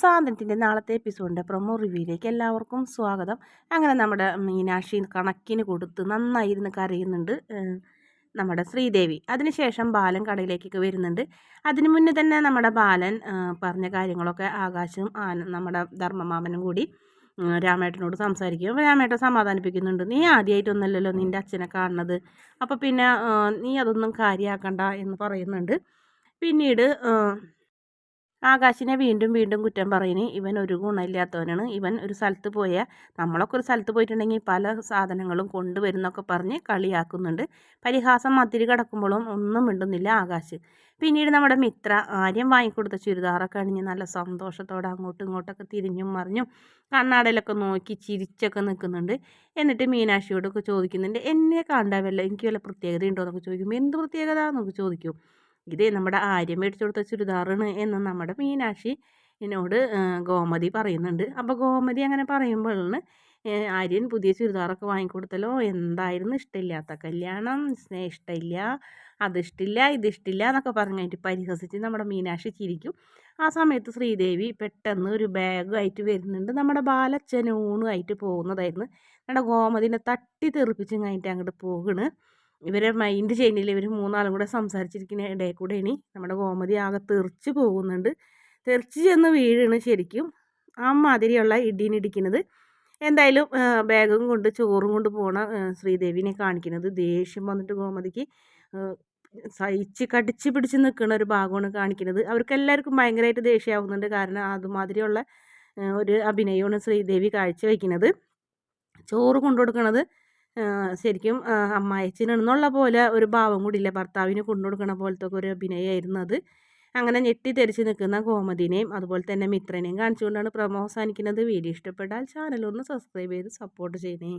സാധനത്തിന്റെ നാളത്തെ എപ്പിസോഡിന്റെ പ്രൊമോ റിവ്യൂയിലേക്ക് എല്ലാവർക്കും സ്വാഗതം. അങ്ങനെ നമ്മുടെ മീനാക്ഷി കണക്കിന് കൊടുത്ത് നന്നായിരുന്ന് കരയുന്നുണ്ട് നമ്മുടെ ശ്രീദേവി. അതിനുശേഷം ബാലൻ കടയിലേക്കൊക്കെ വരുന്നുണ്ട്. അതിനു മുന്നേ തന്നെ നമ്മുടെ ബാലൻ പറഞ്ഞ കാര്യങ്ങളൊക്കെ ആകാശും നമ്മുടെ ധർമ്മമാമനും കൂടി രാമേട്ടനോട് സംസാരിക്കും. രാമേട്ടൻ സമാധാനിപ്പിക്കുന്നുണ്ട്. നീ ആദ്യമായിട്ടൊന്നല്ലല്ലോ നിന്റെ അച്ഛനെ കാണുന്നത്. അപ്പോൾ പിന്നെ നീ അതൊന്നും കാര്യമാക്കണ്ട എന്ന് പറയുന്നുണ്ട്. പിന്നീട് ആകാശിനെ വീണ്ടും വീണ്ടും കുറ്റം പറയുന്നത് ഇവൻ ഒരു ഗുണമില്ലാത്തവനാണ്. ഇവൻ ഒരു സ്ഥലത്ത് പോയാൽ നമ്മളൊക്കെ ഒരു സ്ഥലത്ത് പോയിട്ടുണ്ടെങ്കിൽ പല സാധനങ്ങളും കൊണ്ടുവരുന്നൊക്കെ പറഞ്ഞ് കളിയാക്കുന്നുണ്ട്. പരിഹാസം മതിരി കിടക്കുമ്പോഴും ഒന്നും മിണ്ടുന്നില്ല ആകാശ്. പിന്നീട് നമ്മുടെ മിത്ര ആര്യം വാങ്ങിക്കൊടുത്ത ചുരിദാറൊക്കെ അണിഞ്ഞ് നല്ല സന്തോഷത്തോടെ അങ്ങോട്ടും ഇങ്ങോട്ടൊക്കെ തിരിഞ്ഞും മറിഞ്ഞും കണ്ണാടയിലൊക്കെ നോക്കി ചിരിച്ചൊക്കെ നിൽക്കുന്നുണ്ട്. എന്നിട്ട് മീനാക്ഷിയോടൊക്കെ ചോദിക്കുന്നുണ്ട് എന്നെ കണ്ടാവല്ല എനിക്ക് വല്ല പ്രത്യേകത ഉണ്ടോ എന്നൊക്കെ ചോദിക്കും എന്ത് പ്രത്യേകത? എന്നൊക്കെ ചോദിക്കും. ഇതേ നമ്മുടെ ആര്യം മേടിച്ചു കൊടുത്ത ചുരിദാറാണ് എന്ന് നമ്മുടെ മീനാക്ഷി എന്നോട് ഗോമതി പറയുന്നുണ്ട്. അപ്പോൾ ഗോമതി അങ്ങനെ പറയുമ്പോഴാണ് ആര്യൻ പുതിയ ചുരിദാറൊക്കെ വാങ്ങിക്കൊടുത്തല്ലോ. എന്തായിരുന്നു ഇഷ്ടമില്ലാത്ത കല്യാണം? ഇഷ്ടമില്ല അതിഷ്ടില്ല ഇതിഷ്ടില്ല എന്നൊക്കെ പറഞ്ഞിട്ട് പരിഹസിച്ച് നമ്മുടെ മീനാക്ഷി ചിരിക്കും. ആ സമയത്ത് ശ്രീദേവി പെട്ടെന്ന് ഒരു ബാഗുമായിട്ട് വരുന്നുണ്ട്. നമ്മുടെ ബാലച്ചനൂണുമായിട്ട് പോകുന്നതായിരുന്നു. നമ്മുടെ ഗോമതിനെ തട്ടി തെറിപ്പിച്ച് കഴിഞ്ഞിട്ട് അങ്ങോട്ട് പോകുന്നു ഇവരെ മൈൻഡ് ചെയ്യുന്നില്ല. ഇവർ മൂന്നാളും കൂടെ സംസാരിച്ചിരിക്കുന്ന ഇടയിൽ കൂടെ ഇനി നമ്മുടെ ഗോമതി ആകെ തെറിച്ച് പോകുന്നുണ്ട്. തെറിച്ച് ചെന്ന് വീഴാണ് ശരിക്കും ആ മാതിരിയുള്ള ഇടീനിടിക്കുന്നത് എന്തായാലും ബാഗും കൊണ്ട് ചോറും കൊണ്ട് പോണ ശ്രീദേവിനെ കാണിക്കുന്നത്. ദേഷ്യം വന്നിട്ട് ഗോമതിക്ക് സഹിച്ച് കടിച്ച് പിടിച്ച് നിൽക്കുന്ന ഒരു ഭാഗമാണ് കാണിക്കുന്നത്. അവർക്ക് എല്ലാവർക്കും ഭയങ്കരമായിട്ട് ദേഷ്യമാവുന്നുണ്ട് കാരണം അതുമാതിരിയുള്ള ഒരു അഭിനയമാണ് ശ്രീദേവി കാഴ്ചവെക്കുന്നത്. ചോറ് കൊണ്ടു കൊടുക്കുന്നത് ശരിക്കും അമ്മായച്ചനെന്നുള്ള പോലെ ഒരു ഭാവം കൂടിയില്ല. ഭർത്താവിന് കൊണ്ടു കൊടുക്കണ പോലത്തെ ഒരു അഭിനയമായിരുന്നു അത്. അങ്ങനെ ഞെട്ടി ഞെട്ടിത്തെറിച്ച് നിൽക്കുന്ന ഗോമതിനെയും അതുപോലെ തന്നെ മിത്രനെയും കാണിച്ചുകൊണ്ടാണ് പ്രമോ അവസാനിക്കുന്നത്. വീഡിയോ ഇഷ്ടപ്പെട്ടാൽ ചാനൽ ഒന്ന് സബ്സ്ക്രൈബ് ചെയ്ത് സപ്പോർട്ട് ചെയ്യണേ.